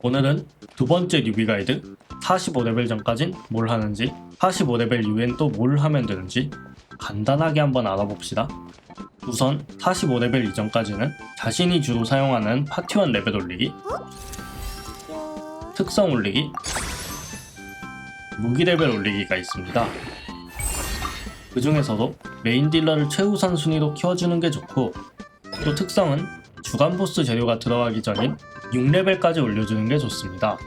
오늘은 두 번째 뉴비 가이드 45레벨 전까진 뭘 하는지 45레벨 이후엔 또 뭘 하면 되는지 간단하게 한번 알아봅시다. 우선 45레벨 이전까지는 자신이 주로 사용하는 파티원 레벨 올리기, 특성 올리기, 무기 레벨 올리기가 있습니다. 그 중에서도 메인 딜러를 최우선 순위로 키워주는 게 좋고 또 특성은 주간 보스 재료가 들어가기 전인 6레벨까지 올려주는 게 좋습니다.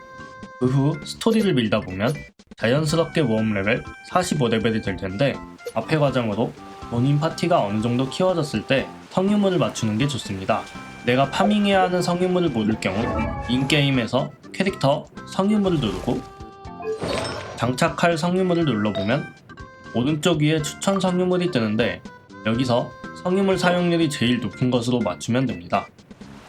그 후 스토리를 밀다 보면 자연스럽게 모험 레벨 45레벨이 될 텐데 앞의 과정으로 본인 파티가 어느 정도 키워졌을 때 성유물을 맞추는 게 좋습니다. 내가 파밍해야 하는 성유물을 모를 경우 인게임에서 캐릭터 성유물을 누르고 장착할 성유물을 눌러보면 오른쪽 위에 추천 성유물이 뜨는데 여기서 성유물 사용률이 제일 높은 것으로 맞추면 됩니다.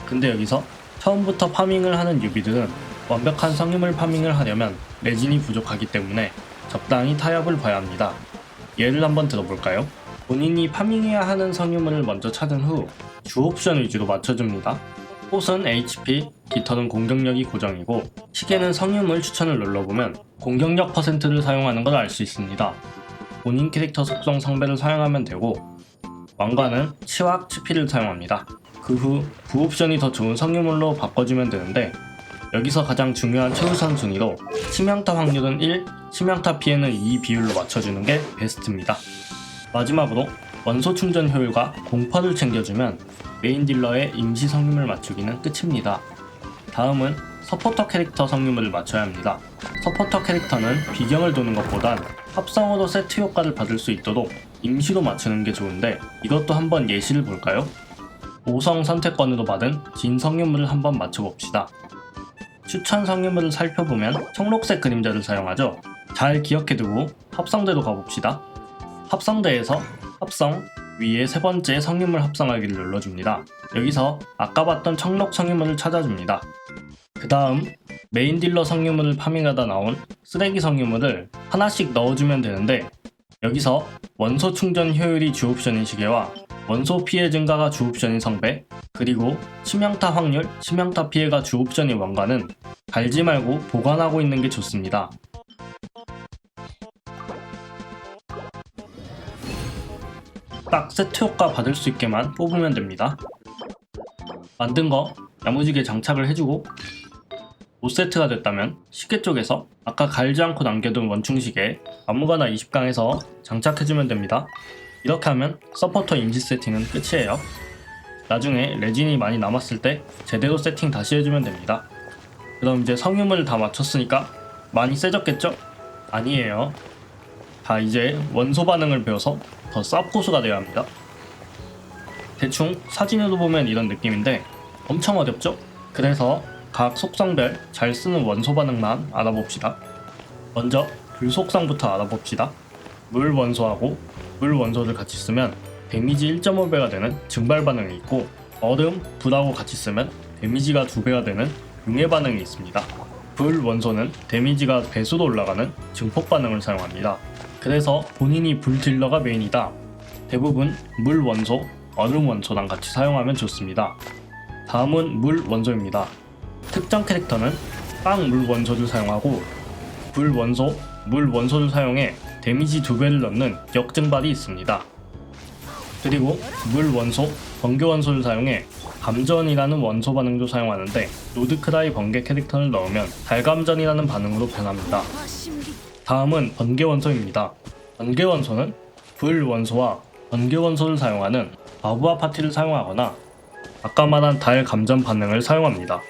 근데 여기서 처음부터 파밍을 하는 유비들은 완벽한 성유물 파밍을 하려면 레진이 부족하기 때문에 적당히 타협을 봐야 합니다. 예를 한번 들어볼까요? 본인이 파밍해야 하는 성유물을 먼저 찾은 후 주 옵션 위주로 맞춰줍니다. 꽃은 HP, 깃털은 공격력이 고정이고 시계는 성유물 추천을 눌러보면 공격력 퍼센트를 사용하는 걸 알 수 있습니다. 본인 캐릭터 속성 성배를 사용하면 되고 왕관은 치확, 치피를 사용합니다. 그 후 부옵션이 더 좋은 성유물로 바꿔주면 되는데 여기서 가장 중요한 최우선 순위로 치명타 확률은 1, 치명타 피해는 2 비율로 맞춰주는 게 베스트입니다. 마지막으로 원소 충전 효율과 공파를 챙겨주면 메인 딜러의 임시 성유물 맞추기는 끝입니다. 다음은 서포터 캐릭터 성유물을 맞춰야 합니다. 서포터 캐릭터는 비경을 도는 것보단 합성으로 세트 효과를 받을 수 있도록 임시로 맞추는 게 좋은데 이것도 한번 예시를 볼까요? 5성 선택권으로 받은 진 성유물을 한번 맞춰봅시다. 추천 성유물을 살펴보면 청록색 그림자를 사용하죠. 잘 기억해두고 합성대로 가봅시다. 합성대에서 합성 위에 세 번째 성유물 합성하기를 눌러줍니다. 여기서 아까 봤던 청록 성유물을 찾아줍니다. 그 다음 메인 딜러 성유물을 파밍하다 나온 쓰레기 성유물을 하나씩 넣어주면 되는데 여기서 원소 충전 효율이 주 옵션인 시계와 원소 피해 증가가 주 옵션인 성배 그리고 치명타 확률, 치명타 피해가 주 옵션인 왕관은 갈지 말고 보관하고 있는 게 좋습니다. 딱 세트 효과 받을 수 있게만 뽑으면 됩니다. 만든 거 야무지게 장착을 해주고 5세트가 됐다면 시계 쪽에서 아까 갈지 않고 남겨둔 원충 시계 아무거나 20강에서 장착해주면 됩니다. 이렇게 하면 서포터 임시 세팅은 끝이에요. 나중에 레진이 많이 남았을 때 제대로 세팅 다시 해주면 됩니다. 그럼 이제 성유물을 다 맞췄으니까 많이 세졌겠죠? 아니에요. 다 이제 원소 반응을 배워서 더 쌉고수가 되어야 합니다. 대충 사진으로 보면 이런 느낌인데 엄청 어렵죠? 그래서 각 속성별 잘 쓰는 원소 반응만 알아봅시다. 먼저 불 속성부터 알아봅시다. 물 원소하고 물 원소를 같이 쓰면 데미지 1.5배가 되는 증발 반응이 있고 얼음, 불하고 같이 쓰면 데미지가 2배가 되는 융해 반응이 있습니다. 불 원소는 데미지가 배수로 올라가는 증폭 반응을 사용합니다. 그래서 본인이 불 딜러가 메인이다. 대부분 물 원소, 얼음 원소랑 같이 사용하면 좋습니다. 다음은 물 원소입니다. 특정 캐릭터는 빵 물 원소를 사용하고 불 원소, 물 원소를 사용해 데미지 2배를 넣는 역증발이 있습니다. 그리고 물 원소, 번개 원소를 사용해 감전이라는 원소 반응도 사용하는데 로드크라이 번개 캐릭터를 넣으면 달감전이라는 반응으로 변합니다. 다음은 번개 원소입니다. 번개 원소는 불 원소와 번개 원소를 사용하는 바부와 파티를 사용하거나 아까 말한 달 감전 반응을 사용합니다.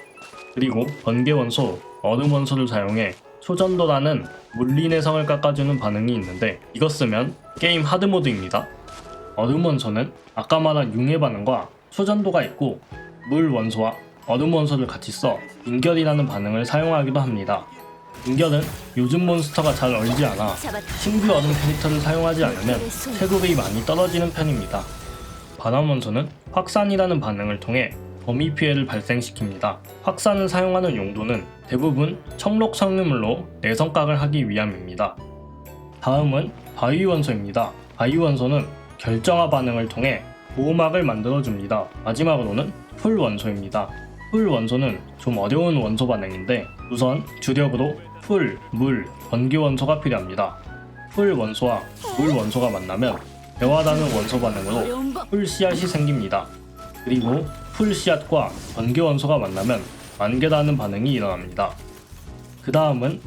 그리고 번개 원소, 얼음 원소를 사용해 초전도라는 물린의 성을 깎아주는 반응이 있는데 이것 쓰면 게임 하드 모드입니다. 얼음 원소는 아까 말한 융해 반응과 초전도가 있고 물 원소와 얼음 원소를 같이 써 인결이라는 반응을 사용하기도 합니다. 인결은 요즘 몬스터가 잘 얼지 않아 신규 얼음 캐릭터를 사용하지 않으면 체급이 많이 떨어지는 편입니다. 바람 원소는 확산이라는 반응을 통해 범위 피해를 발생시킵니다. 확산을 사용하는 용도는 대부분 청록 성유물로 내성각을 하기 위함입니다. 다음은 바위 원소입니다. 바위 원소는 결정화 반응을 통해 보호막을 만들어줍니다. 마지막으로는 풀 원소입니다. 풀 원소는 좀 어려운 원소 반응인데 우선 주력으로 풀, 물, 번개 원소가 필요합니다. 풀 원소와 물 원소가 만나면 배화다는 원소 반응으로 어려운 법. 풀 씨앗이 생깁니다. 그리고 풀 씨앗과 번개 원소가 만나면 만개라는 반응이 일어납니다. 그 다음은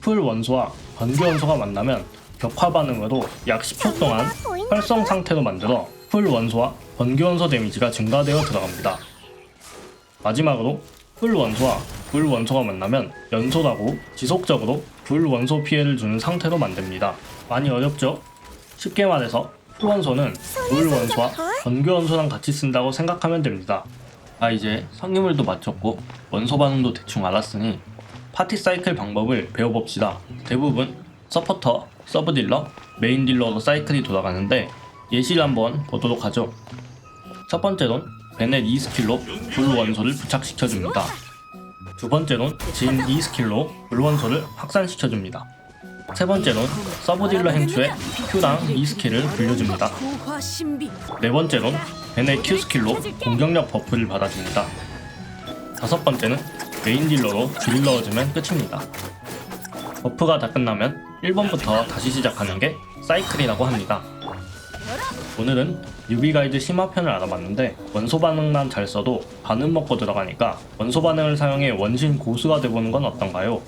풀 원소와 번개 원소가 만나면 격화 반응으로 약 10초 동안 활성 상태로 만들어 풀 원소와 번개 원소 데미지가 증가되어 들어갑니다. 마지막으로 풀 원소와 불 원소가 만나면 연소라고 지속적으로 불 원소 피해를 주는 상태로 만듭니다. 많이 어렵죠? 쉽게 말해서 풀 원소는 물 원소와 번개 원소랑 같이 쓴다고 생각하면 됩니다. 아 이제 성유물도 맞췄고 원소 반응도 대충 알았으니 파티 사이클 방법을 배워봅시다. 대부분 서포터, 서브 딜러, 메인 딜러로 사이클이 돌아가는데 예시를 한번 보도록 하죠. 첫 번째론 베넷 2스킬로 불 원소를 부착시켜줍니다. 두 번째론 진 2스킬로 불 원소를 확산시켜줍니다. 세 번째론 서브 딜러 행추에 Q랑 2스킬을 불려줍니다. 고화 신비. 네 번째론 베넷 Q 스킬로 공격력 버프를 받아줍니다. 다섯 번째는 메인 딜러로 딜 넣어주면 끝입니다. 버프가 다 끝나면 1번부터 다시 시작하는 게 사이클이라고 합니다. 오늘은 유비 가이드 심화편을 알아봤는데 원소 반응만 잘 써도 반응 먹고 들어가니까 원소 반응을 사용해 원신 고수가 돼보는 건 어떤가요?